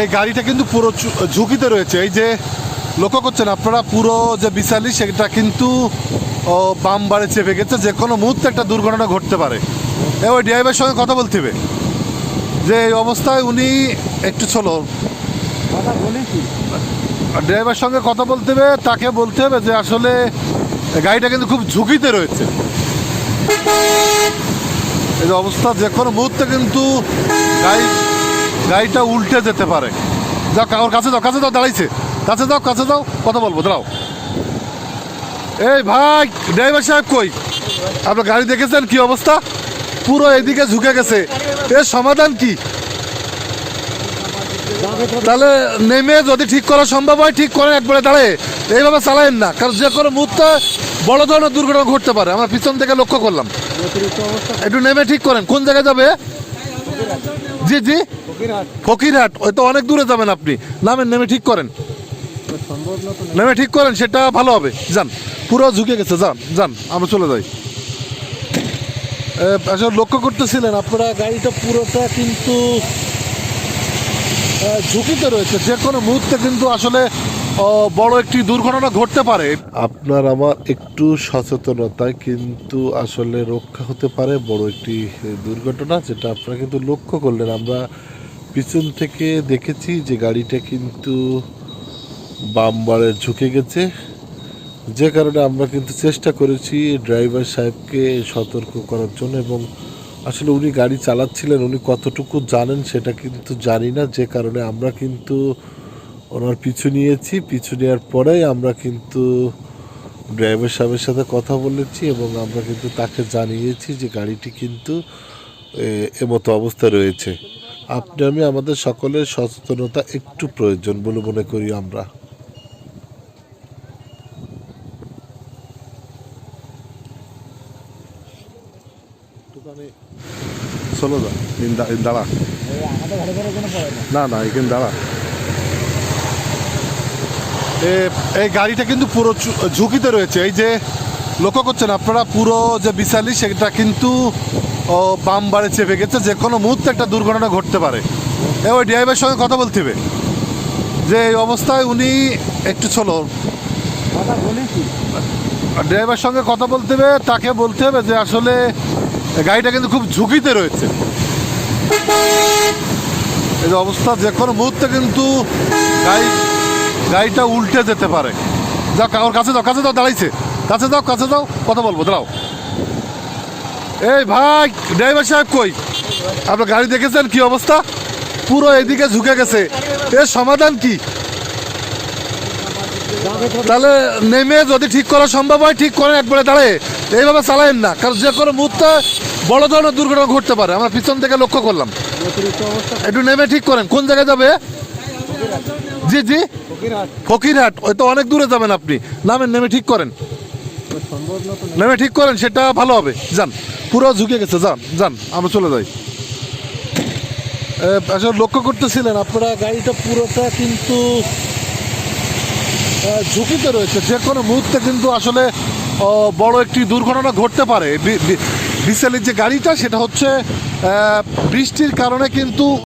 এই গাড়িটা কিন্তু পুরো ঝুঁকিতে রয়েছে। এই যে লক্ষ্য করছেন আপনারা পুরো যে বিশালি সেটা কিন্তু বাম বারে চেপে গেছে। যে কোনো মুহূর্তে একটা দুর্ঘটনা ঘটতে পারে। এ ওই ড্রাইভারের সঙ্গে কথা বলতে হবে। যে এই অবস্থায় উনি একটু চলো। ড্রাইভার সঙ্গে কথা বলতে হবে তাকে বলতে হবে যে আসলে গাড়িটা কিন্তু খুব ঝুঁকিতে রয়েছে। এই অবস্থা যে কোনো মুহূর্তে কিন্তু গাড়ি গাড়িটা উল্টে যেতে পারে। যাও ওর কাছে যাও কাছে যাও, দাঁড়াইছে। কাছে যাও কাছে যাও, কথা বলব, দাঁড়াও। এই ভাই, ড্রাইভার সাহেব কই? আপনার গাড়ি দেখেছেন কি অবস্থা? পুরো এদিকে ঝুঁকে গেছে। এর সমাধান কি? তাহলে নেমে যদি ঠিক করা সম্ভব হয়, ঠিক করেন একবারে দাঁড়ায় এইভাবে চালায়েন না, কারণ যে কোনো মুহূর্তে বড় ধরনের দুর্ঘটনা ঘটতে পারে। আমরা পিছন থেকে লক্ষ্য করলাম। একটু নেমে ঠিক করেন। কোন জায়গায় যাবে? জি জি। ফকিরহাট। ওই তো অনেক দূরে যাবেন আপনি। নামেন নেমে ঠিক করেন। সম্ভব না তো নেমে ঠিক করেন সেটা ভালো হবে। যান পুরো ঝুঁকে গেছে যান যান আমরা চলে যাই। আসলে লক্ষ্য করতেছিলেন আপনারা গাড়িটা পুরোটা কিন্তু ঝুঁকিতে রয়েছে। যে কোনো মুহূর্তে কিন্তু আসলে বড় একটি দুর্ঘটনা ঘটতে পারে। আপনার আমার একটু সচেতনতায় কিন্তু আসলে রক্ষা হতে পারে বড় একটি দুর্ঘটনা যেটা আপনারা কিন্তু লক্ষ্য করলেন। আমরা পিছন থেকে দেখেছি যে গাড়িটা কিন্তু বামবারে ঝুঁকে গেছে। যে কারণে আমরা কিন্তু চেষ্টা করেছি ড্রাইভার সাহেবকে সতর্ক করার জন্য এবং আসলে উনি গাড়ি চালাচ্ছিলেন, উনি কতটুকু জানেন সেটা কিন্তু জানি না। যে কারণে আমরা কিন্তু ওনার পিছু নিয়েছি। পিছু নেওয়ার পরেই আমরা কিন্তু ড্রাইভার সাহেবের সাথে কথা বলেছি এবং আমরা কিন্তু তাকে জানিয়েছি যে গাড়িটি কিন্তু এমতো অবস্থা রয়েছে। আপনি আমি আমাদের সকলের সচেতনতা একটু প্রয়োজন বলে মনে করি আমরা। চলো দাঁড়া। না না এখানে দাঁড়া। এই গাড়িটা কিন্তু পুরো ঝুঁকিতে রয়েছে। এই যে, লক্ষ্য করছেন আপনারা, পুরো যে বিশালি সেটা কিন্তু ও, বাম বারে চেপে গেছে যে কোনো মুহূর্তে একটা দুর্ঘটনা ঘটতে পারে। এ ওই ড্রাইভারের সঙ্গে কথা বলতে হবে। যে এই অবস্থায় উনি একটু বলেছি ড্রাইভার সঙ্গে কথা বলতে হবে তাকে বলতে হবে যে আসলে গাড়িটা কিন্তু খুব ঝুঁকিতে রয়েছে। এই যে অবস্থা যে কোনো মুহূর্তে কিন্তু গাড়ি গাড়িটা উল্টে যেতে পারে। যাও ওর কাছে যাও কাছে যাও দাঁড়াইছে। কাছে যাও কাছে যাও কথা বলব দাঁড়াও। এই ভাই, ড্রাইভার সাহেব কই? আপনার গাড়ি দেখেছেন কি অবস্থা? পুরো এদিকে ঝুঁকে গেছে। এর সমাধান কি? তাহলে নেমে যদি ঠিক করা সম্ভব হয়, ঠিক করেন একবারে দাঁড়ায়। এইভাবে চালায়েন না, কারণ যে কোনো মুহূর্তে বড় ধরনের দুর্ঘটনা ঘটতে পারে। আমরা পিছন থেকে লক্ষ্য করলাম। একটু নেমে ঠিক করেন। কোন জায়গায় যাবে? জি জি। ফকিরহাট। ওই তো অনেক দূরে যাবেন আপনি। নামেন, নেমে ঠিক করেন। নেমে ঠিক করেন, সেটা ভালো হবে। যান। পুরো ঝুঁকে গেছে, যান যান, আমরা চলে যাই। আসলে লক্ষ্য করতেছিলেন আপনারা গাড়িটা পুরোটা কিন্তু ঝুঁকিতে রয়েছে। যে কোনো মুহূর্তে কিন্তু আসলে বড় একটি দুর্ঘটনা ঘটতে পারে। বি- বি- বিসেলের যে গাড়িটা, সেটা হচ্ছে বৃষ্টির কারণে কিন্তু